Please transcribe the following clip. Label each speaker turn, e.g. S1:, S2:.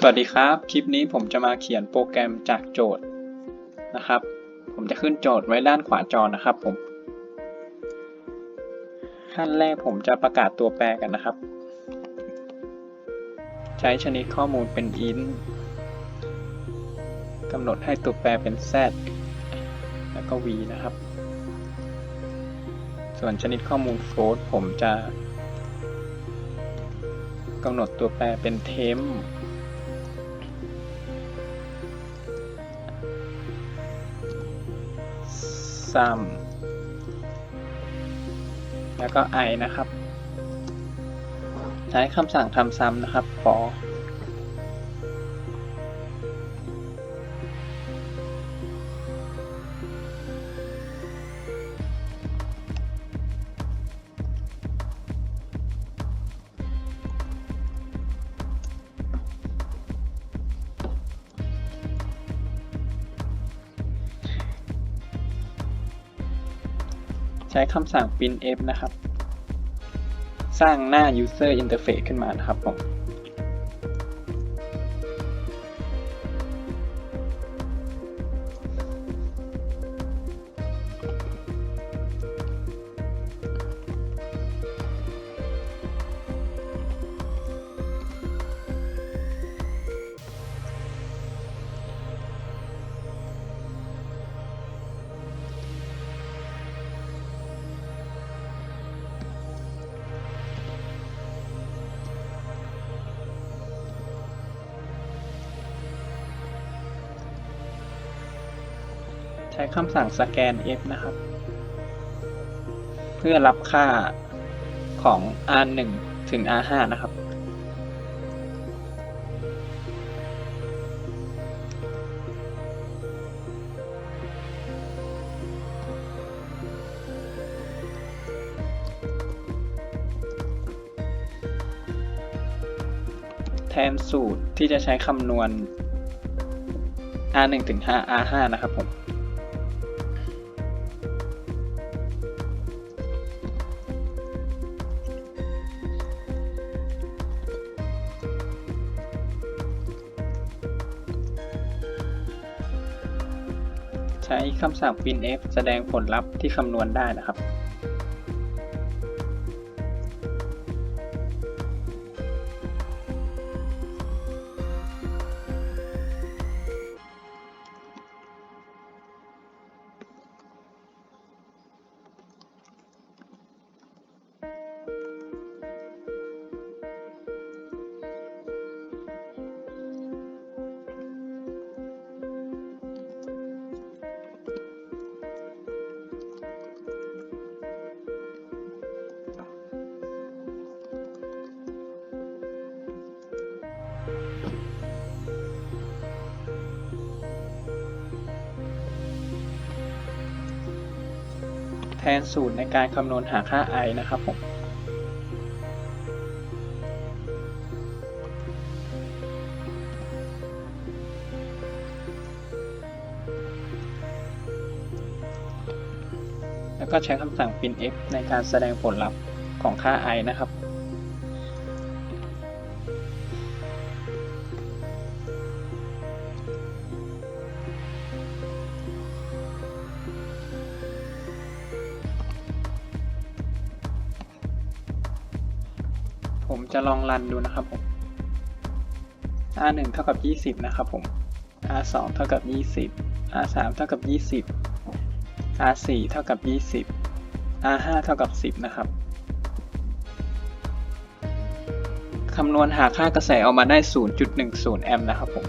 S1: สวัสดีครับ คลิปนี้ผมจะมาเขียนโปรแกรมจากโจทย์นะครับ ผมจะขึ้นโจทย์ไว้ด้านขวาจอนะครับผม ขั้นแรกผมจะประกาศตัวแปรกันนะครับ ใช้ชนิดข้อมูลเป็น int กำหนดให้ตัวแปรเป็น z แล้วก็ v นะครับ ส่วนชนิดข้อมูล float ผมจะกำหนดตัวแปรเป็น temp sum แล้วก็ i นะครับใช้คำสั่งทำซ้ำนะครับ for ใช้คำสั่ง printf นะครับ สร้างหน้า user interface ขึ้นมานะครับผม ช้คำสั่ง scan f นะครับ เพื่อรับค่าของ r1 ถึง r5 นะครับ แทนสูตรที่จะใช้คำนวณ r1 ถึง r5 นะครับผม ใช้คำสั่ง printf แสดงผลลัพธ์ที่คำนวณได้นะครับ แทนสูตรในการคำนวณหาค่า i นะครับผมแล้วก็ใช้คำสั่ง printf ในการแสดงผลลัพธ์ของค่า i นะครับ ผมจะลองรันดูนะครับผม r 1 เท่ากับ 20 นะครับผม r 2 เท่ากับ 20 r 3 เท่ากับ 20 r 4 เท่ากับ 20 r 5 เท่ากับ 10 นะครับ คำนวณหาค่ากระแสออกมาได้ 0.10 แอมป์นะครับผม